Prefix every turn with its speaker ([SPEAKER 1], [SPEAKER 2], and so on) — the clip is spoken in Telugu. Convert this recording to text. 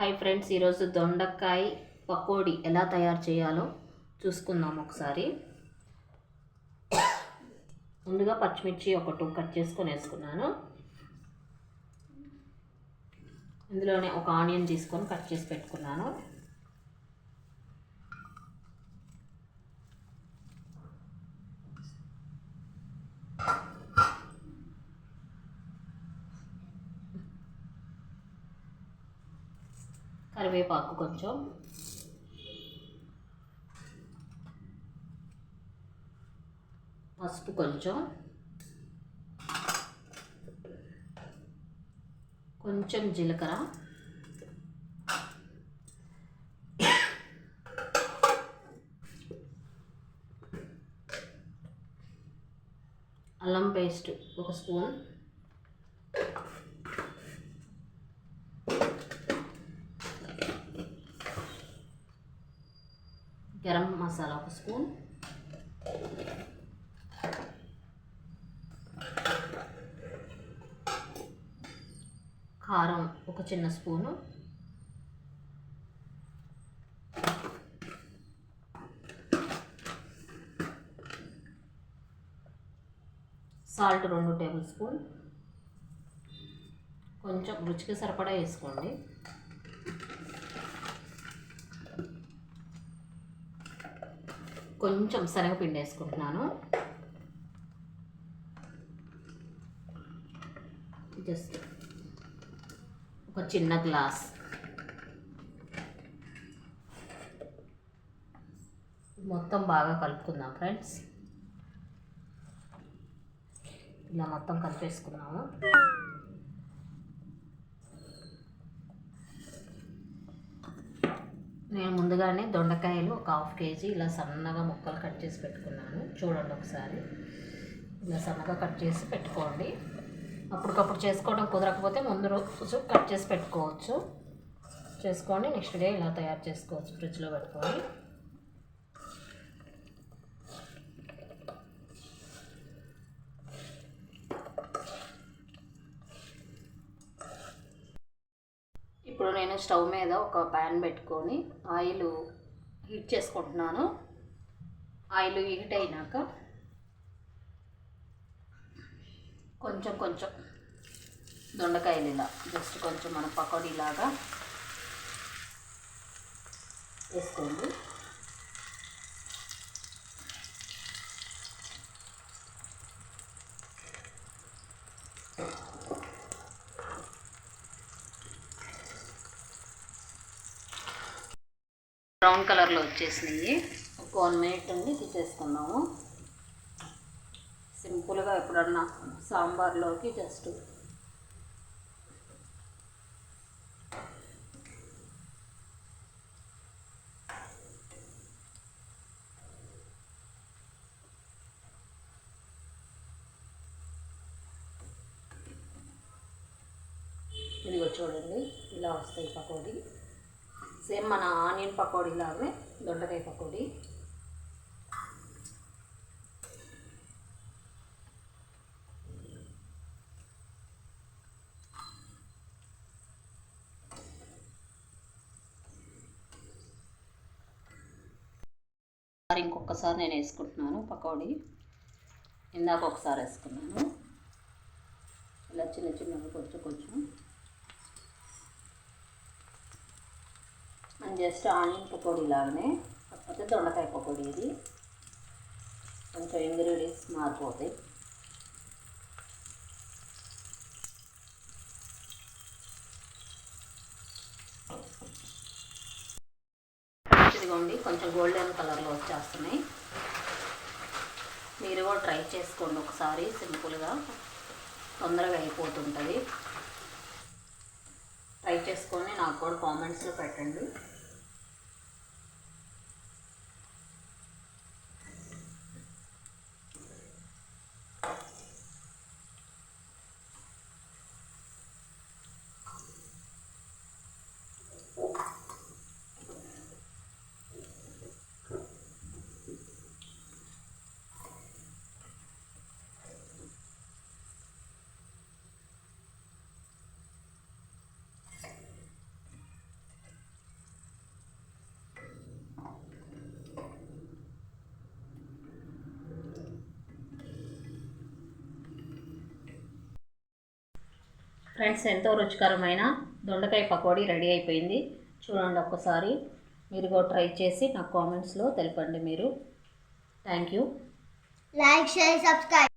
[SPEAKER 1] హాయ్ ఫ్రెండ్స్ ఈరోజు దొండకాయ పకోడీ ఎలా తయారు చేయాలో చూసుకుందాం ఒకసారి. ముందుగా పచ్చిమిర్చి ఒక టూ కట్ చేసుకొని వేసుకున్నాను. ఇందులోనే ఒక ఆనియన్ తీసుకొని కట్ చేసి పెట్టుకున్నాను. కరివేపాకు కొంచెం. పసుపు కొంచెం. కొంచెం జీలకర్ర. అల్లం పేస్ట్ ఒక స్పూన్. గరం మసాలా ఒక స్పూన్. కారం ఒక చిన్న స్పూను. సాల్ట్ రెండు టేబుల్ స్పూన్. కొంచెం రుచికి సరిపడా వేసుకోండి. కొంచెం శనగపిండి వేసుకుంటున్నాను జస్ట్ ఒక చిన్న గ్లాస్. మొత్తం బాగా కలుపుకుందాం ఫ్రెండ్స్. ఇలా మొత్తం కలిపేసుకున్నాము. నేను ముందుగానే దొండకాయలు ఒక హాఫ్ కేజీ ఇలా సన్నగా ముక్కలు కట్ చేసి పెట్టుకున్నాను. చూడండి ఒకసారి. ఇలా సన్నగా కట్ చేసి పెట్టుకోండి. అప్పటికప్పుడు చేసుకోవడం కుదరకపోతే ముందు రోజు కట్ చేసి పెట్టుకోవచ్చు. చేసుకొని నెక్స్ట్ డే ఇలా తయారు చేసుకోవచ్చు. ఫ్రిడ్జ్లో పెట్టుకొని. ఇప్పుడు నేను స్టవ్ మీద ఒక ప్యాన్ పెట్టుకొని ఆయిల్ హీట్ చేసుకుంటున్నాను. ఆయిల్ హీట్ అయినాక కొంచెం కొంచెం దొండకాయలు ఇలా జస్ట్ కొంచెం మన పకోడీలాగా వేసుకోండి. బ్రౌన్ కలర్లో వచ్చేసినాయి. ఒక వన్ మినిట్ అండి తీసేసుకున్నాము సింపుల్గా ఎప్పుడన్నా సాంబార్లోకి జస్ట్ ఇదిగో చూడండి ఇలా వస్తాయి పకోడీ. సేమ్ మన ఆనియన్ పకోడీ లాగే దొండకాయ పకోడీ. ఇంకొకసారి నేను వేసుకుంటున్నాను పకోడీ. ఇందాక ఒకసారి వేసుకున్నాను. ఇలా చిన్న చిన్నగా కొంచెం కొంచెం. జస్ట్ ఆనియన్ పకోడీ లాగానే కాకపోతే దొండకాయ పకోడీ ఇది కొంచెం ఇంగ్రీడియంట్స్ మారిపోతాయి ఇదిగోండి కొంచెం గోల్డెన్ కలర్లో వచ్చేస్తున్నాయి. మీరు కూడా ట్రై చేసుకోండి ఒకసారి సింపుల్గా తొందరగా అయిపోతుంటుంది. ట్రై చేసుకొని నాకు కూడా కామెంట్స్లో పెట్టండి. ఫ్రెండ్స్ ఎంతో రుచికరమైన దొండకాయ పకోడీ రెడీ అయిపోయింది. చూడండి ఒక్కసారి. మీరు కూడా ట్రై చేసి నాకు కామెంట్స్లో తెలపండి మీరు. Thank you.
[SPEAKER 2] Like share subscribe.